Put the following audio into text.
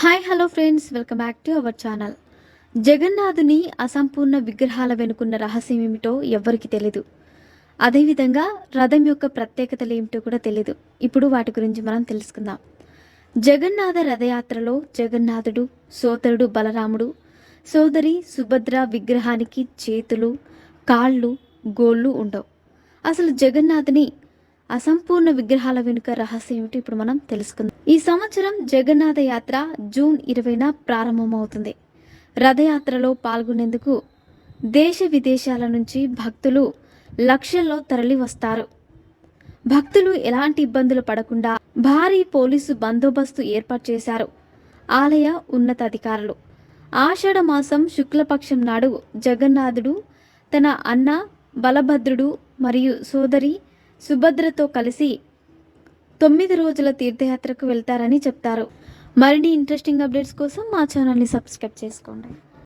Hi hello friends. Welcome back to our channel. జగన్నాథుని అసంపూర్ణ విగ్రహాల వెనుకున్న రహస్యం ఏమిటో ఎవ్వరికి తెలీదు. అదేవిధంగా రథం యొక్క ప్రత్యేకతలు ఏమిటో కూడా తెలీదు. ఇప్పుడు వాటి గురించి మనం తెలుసుకుందాం. జగన్నాథ రథయాత్రలో జగన్నాథుడు సోదరుడు బలరాముడు సోదరి సుభద్ర విగ్రహానికి చేతులు కాళ్ళు గోళ్ళు ఉండవు. అసలు జగన్నాథుని అసంపూర్ణ విగ్రహాల వెనుక రహస్యం ఏమిటి ఇప్పుడు మనం తెలుసుకుందాం. ఈ సంవత్సరం జగన్నాథ యాత్ర జూన్ ఇరవైన ప్రారంభమవుతుంది. రథయాత్రలో పాల్గొనేందుకు దేశ విదేశాల నుంచి భక్తులు లక్షల్లో తరలి వస్తారు. భక్తులు ఎలాంటి ఇబ్బందులు పడకుండా భారీ పోలీసు బందోబస్తు ఏర్పాటు చేశారు ఆలయ ఉన్నతాధికారులు. ఆషాఢ మాసం శుక్లపక్షం నాడు జగన్నాథుడు తన అన్న బలభద్రుడు మరియు సోదరి సుభద్రతో కలిసి తొమ్మిది రోజుల తీర్థయాత్రకు వెళ్తారని చెప్తారు. మరిన్ని ఇంట్రెస్టింగ్ అప్డేట్స్ కోసం మా ఛానల్ని సబ్స్క్రైబ్ చేసుకోండి.